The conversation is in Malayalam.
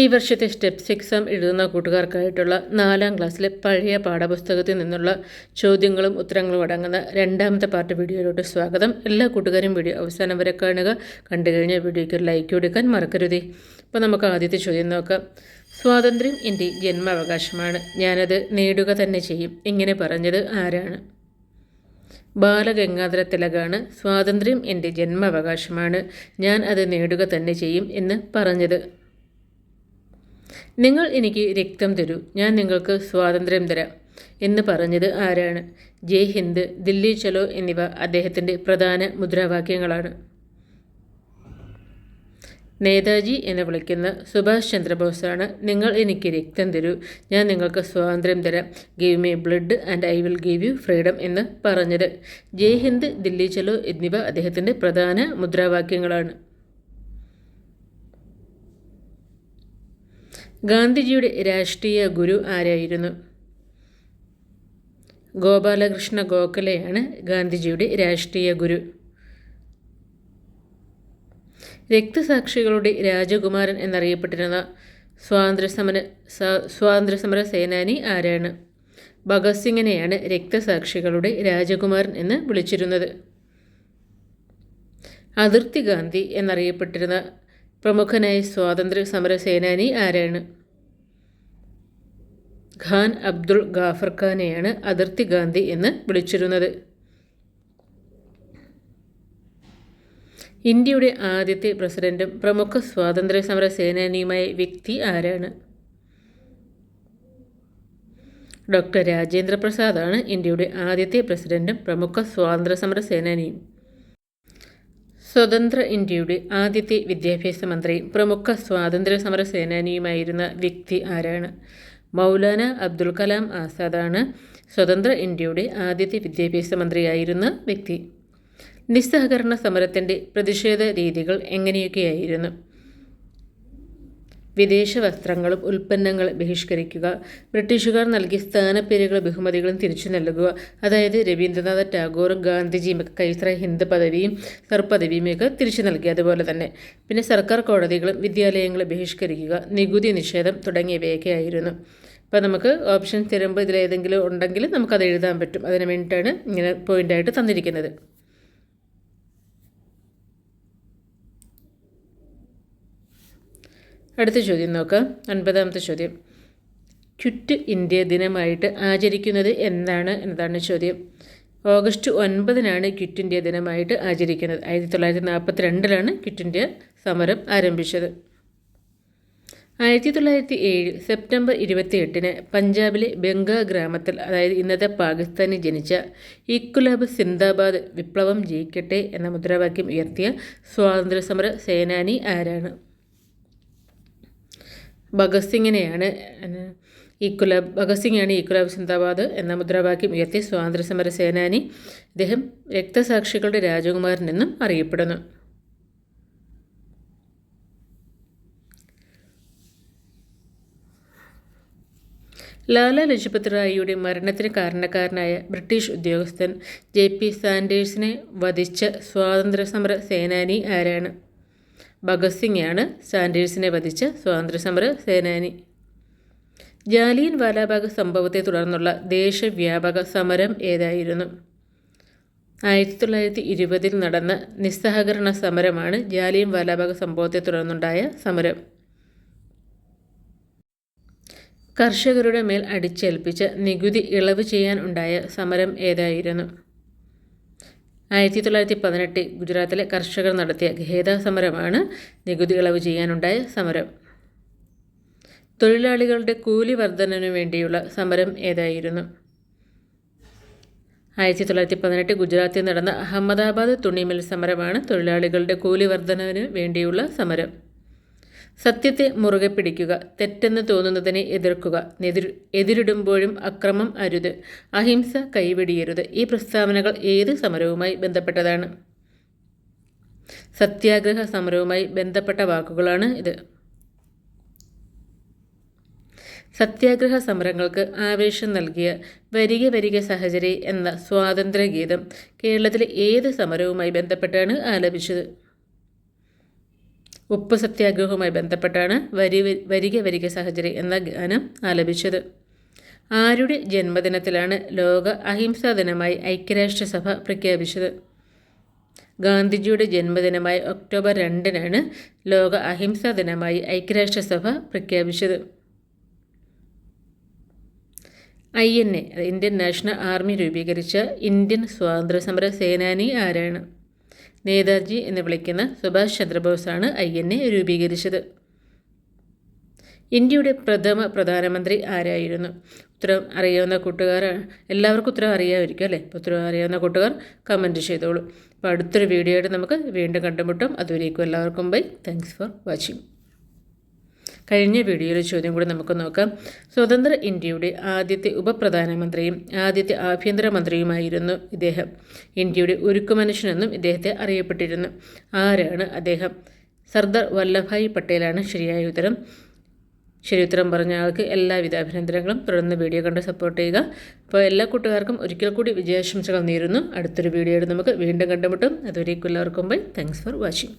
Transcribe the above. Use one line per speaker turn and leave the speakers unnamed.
ഈ വർഷത്തെ സ്റ്റെപ്സ് എക്സാം എഴുതുന്ന കൂട്ടുകാർക്കായിട്ടുള്ള നാലാം ക്ലാസ്സിലെ പഴയ പാഠപുസ്തകത്തിൽ നിന്നുള്ള ചോദ്യങ്ങളും ഉത്തരങ്ങളും അടങ്ങുന്ന രണ്ടാമത്തെ പാർട്ട് വീഡിയോയിലോട്ട് സ്വാഗതം. എല്ലാ കൂട്ടുകാരും വീഡിയോ അവസാനം വരെ കാണുക. കണ്ടു കഴിഞ്ഞാൽ വീഡിയോയ്ക്ക് ഒരു ലൈക്ക് കൊടുക്കാൻ മറക്കരുതേ. അപ്പോൾ നമുക്ക് ആദ്യത്തെ ചോദ്യം നോക്കാം. സ്വാതന്ത്ര്യം എന്റെ ജന്മാവകാശമാണ്. ഞാനത് നേടുക തന്നെ ചെയ്യും. ഇങ്ങനെ പറഞ്ഞത് ആരാണ്? ബാലഗംഗാധര തിലകാണ്. സ്വാതന്ത്ര്യം എന്റെ ജന്മാവകാശമാണ്. ഞാൻ അത് നേടുക തന്നെ ചെയ്യും എന്ന് പറഞ്ഞത് നിങ്ങൾ എനിക്ക് രക്തം തരൂ ഞാൻ നിങ്ങൾക്ക് സ്വാതന്ത്ര്യം തരാം എന്ന് പറഞ്ഞത് ആരാണ്? ജയ് ഹിന്ദ് ദില്ലി ചലോ എന്നിവ അദ്ദേഹത്തിന്റെ പ്രധാന മുദ്രാവാക്യങ്ങളാണ്. നേതാജി എന്ന് വിളിക്കുന്ന സുഭാഷ് ചന്ദ്രബോസാണ് നിങ്ങൾ എനിക്ക് രക്തം തരൂ ഞാൻ നിങ്ങൾക്ക് സ്വാതന്ത്ര്യം തരാം give me blood and I will give you freedom എന്ന് പറഞ്ഞത്. ജയ് ഹിന്ദ് ദില്ലി ചലോ എന്നിവ അദ്ദേഹത്തിന്റെ പ്രധാന മുദ്രാവാക്യങ്ങളാണ്. ഗാന്ധിജിയുടെ രാഷ്ട്രീയ ഗുരു ആരായിരുന്നു? ഗോപാലകൃഷ്ണ ഗോഖലെയാണ് ഗാന്ധിജിയുടെ രാഷ്ട്രീയ ഗുരു. രക്തസാക്ഷികളുടെ രാജകുമാരൻ എന്നറിയപ്പെട്ടിരുന്ന സ്വാതന്ത്ര്യസമര സ്വാതന്ത്ര്യസമര സേനാനി ആരാണ്? ഭഗത് സിംഗിനെയാണ് രക്തസാക്ഷികളുടെ രാജകുമാരൻ എന്ന് വിളിച്ചിരുന്നത്. അതിർത്തി ഗാന്ധി എന്നറിയപ്പെട്ടിരുന്ന പ്രമുഖനായ സ്വാതന്ത്ര്യ സമര സേനാനി ആരാണ്? ഖാൻ അബ്ദുൾ ഗാഫർ ഖാനെയാണ് അതിർത്തി ഗാന്ധി എന്ന് വിളിച്ചിരുന്നത്. ഇന്ത്യയുടെ ആദ്യത്തെ പ്രസിഡന്റും പ്രമുഖ സ്വാതന്ത്ര്യ സമര സേനാനിയുമായ വ്യക്തി ആരാണ്? ഡോക്ടർ രാജേന്ദ്ര പ്രസാദാണ് ഇന്ത്യയുടെ ആദ്യത്തെ പ്രസിഡന്റും പ്രമുഖ സ്വാതന്ത്ര്യ സമര സേനാനിയും. സ്വതന്ത്ര ഇന്ത്യയുടെ ആദ്യത്തെ വിദ്യാഭ്യാസ മന്ത്രിയും പ്രമുഖ സ്വാതന്ത്ര്യ സമര സേനാനിയുമായിരുന്ന വ്യക്തി ആരാണ്? മൗലാന അബ്ദുൽ കലാം ആസാദാണ് സ്വതന്ത്ര ഇന്ത്യയുടെ ആദ്യത്തെ വിദ്യാഭ്യാസ മന്ത്രിയായിരുന്ന വ്യക്തി. നിസ്സഹകരണ സമരത്തിന്റെ പ്രതിഷേധ രീതികൾ എങ്ങനെയൊക്കെയായിരുന്നു? വിദേശ വസ്ത്രങ്ങളും ഉൽപ്പന്നങ്ങൾ ബഹിഷ്കരിക്കുക. ബ്രിട്ടീഷുകാർ നൽകിയ സ്ഥാനപ്പേരുകളും ബഹുമതികളും തിരിച്ചു നൽകുക. അതായത് രവീന്ദ്രനാഥ ടാഗോറും ഗാന്ധിജിയും ഒക്കെ കൈത്ര ഹിന്ദ് പദവിയും സർ ഒക്കെ തിരിച്ചു നൽകി. അതുപോലെ തന്നെ പിന്നെ സർക്കാർ കോടതികളും വിദ്യാലയങ്ങളും ബഹിഷ്കരിക്കുക നികുതി നിഷേധം തുടങ്ങിയവയൊക്കെ ആയിരുന്നു. അപ്പോൾ നമുക്ക് ഓപ്ഷൻ തരുമ്പോൾ ഇതിലേതെങ്കിലും ഉണ്ടെങ്കിൽ നമുക്കത് എഴുതാൻ പറ്റും. അതിന് വേണ്ടിയിട്ടാണ് ഇങ്ങനെ പോയിന്റായിട്ട് തന്നിരിക്കുന്നത്. അടുത്ത ചോദ്യം നോക്കാം. അൻപതാമത്തെ ചോദ്യം. ക്വിറ്റ് ഇന്ത്യ ദിനമായിട്ട് ആചരിക്കുന്നത് എന്താണ് എന്നതാണ് ചോദ്യം. ഓഗസ്റ്റ് ഒൻപതിനാണ് ക്വിറ്റ് ഇന്ത്യ ദിനമായിട്ട് ആചരിക്കുന്നത്. ആയിരത്തി തൊള്ളായിരത്തി നാൽപ്പത്തി രണ്ടിലാണ് ക്വിറ്റ് ഇന്ത്യ സമരം ആരംഭിച്ചത്. ആയിരത്തി തൊള്ളായിരത്തി ഏഴ് സെപ്റ്റംബർ ഇരുപത്തി എട്ടിന് പഞ്ചാബിലെ ബംഗ ഗ്രാമത്തിൽ അതായത് ഇന്നത്തെ പാകിസ്ഥാനിൽ ജനിച്ച ഇക്കുലാബ് സിന്ദാബാദ് വിപ്ലവം ജയിക്കട്ടെ എന്ന മുദ്രാവാക്യം ഉയർത്തിയ സ്വാതന്ത്ര്യ സമര സേനാനി ആരാണ്? ഭഗത് സിംഗിനെയാണ് ഈക്കുലബ് ഭഗത് സിംഗാണ് ഈക്കുലബ് സിന്ദാബാദ് എന്ന മുദ്രാവാക്യം ഉയർത്തിയ സ്വാതന്ത്ര്യസമര സേനാനി. ഇദ്ദേഹം രക്തസാക്ഷികളുടെ രാജകുമാരൻ എന്നും അറിയപ്പെടുന്നു. ലാല ലജ്പത് റായിയുടെ മരണത്തിന് കാരണക്കാരനായ ബ്രിട്ടീഷ് ഉദ്യോഗസ്ഥൻ ജെ പി സാൻഡേഴ്സിനെ വധിച്ച സ്വാതന്ത്ര്യസമര സേനാനി ആരാണ്? ഭഗത് സിംഗാണ് സാൻഡേഴ്സിനെ വധിച്ച സ്വാതന്ത്ര്യസമര സേനാനി. ജാലിയൻ വാലാബാഗ് സംഭവത്തെ തുടർന്നുള്ള ദേശവ്യാപക സമരം ഏതായിരുന്നു? ആയിരത്തി തൊള്ളായിരത്തി ഇരുപതിൽ നടന്ന നിസ്സഹകരണ സമരമാണ് ജാലിയൻ വാലാബാഗ് സംഭവത്തെ തുടർന്നുണ്ടായ സമരം. കർഷകരുടെ മേൽ അടിച്ചേൽപ്പിച്ച നികുതി ഇളവ് ചെയ്യാൻ ഉണ്ടായ സമരം ഏതായിരുന്നു? ആയിരത്തി തൊള്ളായിരത്തി പതിനെട്ട് ഗുജറാത്തിലെ കർഷകർ നടത്തിയ ഖേദ സമരമാണ് നികുതി ഇളവ് ചെയ്യാനുണ്ടായ സമരം. തൊഴിലാളികളുടെ കൂലി വർധനവിനു വേണ്ടിയുള്ള സമരം ഏതായിരുന്നു? ആയിരത്തി തൊള്ളായിരത്തി പതിനെട്ട് ഗുജറാത്തിൽ നടന്ന അഹമ്മദാബാദ് തുണിമിൽ സമരമാണ് തൊഴിലാളികളുടെ കൂലി വർധനവിന് വേണ്ടിയുള്ള സമരം. സത്യത്തെ മുറുകെ പിടിക്കുക തെറ്റെന്ന് തോന്നുന്നതിനെ എതിർക്കുക എതിർ എതിരിടുമ്പോഴും അക്രമം അരുത് അഹിംസ കൈവെടിയരുത്. ഈ പ്രസ്താവനകൾ ഏത് സമരവുമായി ബന്ധപ്പെട്ടതാണ്? സത്യാഗ്രഹ സമരവുമായി ബന്ധപ്പെട്ട വാക്കുകളാണ് ഇത്. സത്യാഗ്രഹ സമരങ്ങൾക്ക് ആവേശം നൽകിയ വരിക വരിക സഹചരി എന്ന സ്വാതന്ത്ര്യഗീതം കേരളത്തിലെ ഏത് സമരവുമായി ബന്ധപ്പെട്ടാണ് ആലപിച്ചത്? ഉപ്പ് സത്യാഗ്രഹവുമായി ബന്ധപ്പെട്ടാണ് വരി വരിക വരിക സഹചര്യം എന്ന ഗാനം ആലപിച്ചത്. ആരുടെ ജന്മദിനത്തിലാണ് ലോക അഹിംസാ ദിനമായി ഐക്യരാഷ്ട്രസഭ പ്രഖ്യാപിച്ചത്? ഗാന്ധിജിയുടെ ജന്മദിനമായ ഒക്ടോബർ രണ്ടിനാണ് ലോക അഹിംസാ ദിനമായി ഐക്യരാഷ്ട്രസഭ പ്രഖ്യാപിച്ചത്. I N A Indian National Army രൂപീകരിച്ച ഇന്ത്യൻ സ്വാതന്ത്ര്യ സമര സേനാനി ആരാണ്? നേതാജി എന്ന് വിളിക്കുന്ന സുഭാഷ് ചന്ദ്രബോസാണ് ഐ എൻ എ രൂപീകരിച്ചത്. ഇന്ത്യയുടെ പ്രഥമ പ്രധാനമന്ത്രി ആരായിരുന്നു? ഉത്തരം അറിയാവുന്ന കൂട്ടുകാർ എല്ലാവർക്കും ഉത്തരം അറിയാമായിരിക്കും അല്ലേ? ഉത്തരം അറിയാവുന്ന കൂട്ടുകാർ കമന്റ് ചെയ്തോളൂ. അപ്പോൾ അടുത്തൊരു വീഡിയോ ആയിട്ട് നമുക്ക് വീണ്ടും കണ്ടുമുട്ടും. അതുവരേക്കും എല്ലാവർക്കും ബൈ താങ്ക്സ് ഫോർ വാച്ചിങ് കഴിഞ്ഞ വീഡിയോയിലെ ചോദ്യം കൂടി നമുക്ക് നോക്കാം. സ്വതന്ത്ര ഇന്ത്യയുടെ ആദ്യത്തെ ഉപപ്രധാനമന്ത്രിയും ആദ്യത്തെ ആഭ്യന്തരമന്ത്രിയുമായിരുന്നു ഇദ്ദേഹം. ഇന്ത്യയുടെ ഉരുക്കുമനുഷ്യനെന്നും ഇദ്ദേഹത്തെ അറിയപ്പെട്ടിരുന്നു. ആരാണ് അദ്ദേഹം? സർദാർ വല്ലഭായ് പട്ടേലാണ് ശരിയായ ഉത്തരം. ശരി ഉത്തരം പറഞ്ഞ ആൾക്ക് എല്ലാവിധ അഭിനന്ദനങ്ങളും. തുടർന്ന് വീഡിയോ കണ്ട് സപ്പോർട്ട് ചെയ്യുക. അപ്പോൾ എല്ലാ കൂട്ടുകാർക്കും ഒരിക്കൽ കൂടി വിജയാശംസകൾ നേരുന്നു. അടുത്തൊരു വീഡിയോയിൽ നമുക്ക് വീണ്ടും കണ്ടുമുട്ടും. അതുവരേക്കും എല്ലാവർക്കും ബൈ. Thanks for watching